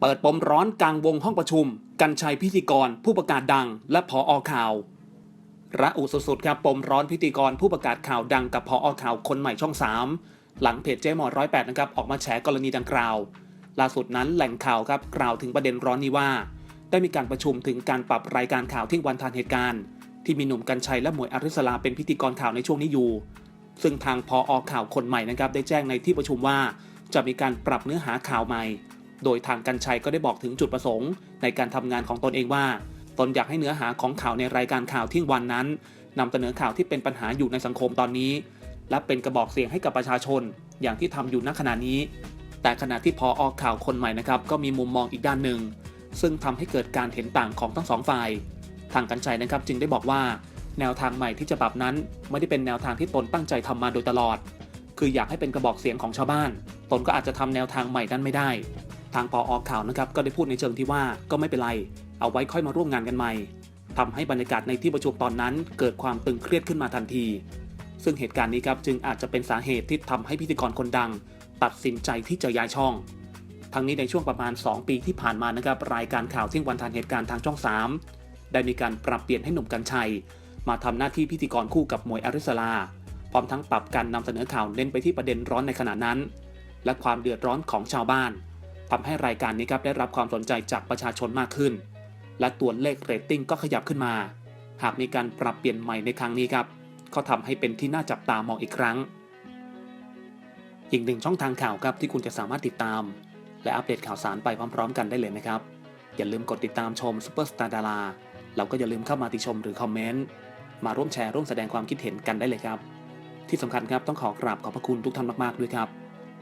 เปิดปมร้อนกลางวงห้องประชุม กันชัยพิธีกร ผู้ประกาศดัง และพออข่าวระอุสุดๆครับปมร้อนพิธีกรผู้ประกาศข่าวดังกับพออข่าวคนใหม่ช่อง 3 หลังเพจเจ๊หมอร้อยแปดนะครับออกมาแฉกรณีดังกล่าว ล่าสุดนั้นแหล่งข่าวครับกล่าวถึงประเด็นร้อนนี้ว่า ได้มีการประชุมถึงการปรับรายการข่าวที่วันทันเหตุการณ์ ที่มีหนุ่มกัญชัยและหมวยอริสลาเป็นพิธีกรข่าวในช่วงนี้อยู่ ซึ่งทางพออข่าวคนใหม่นะครับได้แจ้งในที่ประชุมว่า จะมีการปรับเนื้อหาข่าวใหม่ โดยทางกัญชัยก็ได้บอกถึงจุดประสงค์ ในการทำงานของตนเองว่า ตนอยากให้เนื้อหาของข่าวในรายการข่าวเที่ยงวันนั้นนำเสนอข่าวที่เป็นปัญหาอยู่ในสังคมตอนนี้ และเป็นกระบอกเสียงให้กับประชาชน อย่างที่ทำอยู่ณขณะนี้ แต่ขณะที่พอออกข่าวคนใหม่นะครับก็มีมุมมองอีกด้านหนึ่ง ซึ่งทำให้เกิดการเห็นต่างของทั้งสองฝ่าย ทางกัญชัยนะครับจึงได้บอกว่า แนวทางใหม่ที่จะปรับนั้น ไม่ได้เป็นแนวทางที่ตนตั้งใจทำมาโดยตลอด คืออยากให้เป็นกระบอกเสียงของชาวบ้าน ตนก็อาจจะทำแนวทางใหม่นั้นไม่ได้ ทางปออข่าวนะครับก็ได้พูดในเชิงที่ว่าก็ไม่เป็นไร เอาไว้ค่อยมาร่วมงานกันใหม่ทำให้บรรยากาศในที่ประชุมตอนนั้น เกิดความตึงเครียดขึ้นมาทันที ซึ่งเหตุการณ์นี้ครับจึงอาจจะเป็นสาเหตุที่ทำให้พิธีกรคนดัง ตัดสินใจที่จะย้ายช่อง ทั้งนี้ในช่วงประมาณ 2 ปีที่ผ่านมานะครับรายการข่าวเที่ยงวันทันเหตุการณ์ทางช่อง 3 ได้มีการปรับเปลี่ยนให้หนุ่มกัญชัย มาทำหน้าที่พิธีกรคู่กับมวยอริสลาพร้อมทั้งปรับการนำเสนอข่าวเน้นไปที่ประเด็นร้อนในขณะนั้น และความเดือดร้อนของชาวบ้าน ทำให้รายการนี้ครับได้รับความสนใจจากประชาชนมากขึ้น และตัวเลขเรตติ้งก็ขยับขึ้นมา หากมีการปรับเปลี่ยนใหม่ในครั้งนี้ครับก็ทำให้เป็นที่น่าจับตามองอีกครั้ง อีกหนึ่งช่องทางข่าวครับที่คุณจะสามารถติดตาม และอัปเดตข่าวสารไปพร้อม ๆ กันได้เลยนะครับ อย่าลืมกดติดตามชมซุปเปอร์สตาร์ดาราแล้วก็อย่าลืมเข้ามาติชมหรือคอมเมนต์มาร่วมแชร์ร่วมแสดงความคิดเห็นกันได้เลยครับ ที่สำคัญครับต้องขอกราบขอบพระคุณทุกท่านมากๆด้วยครับ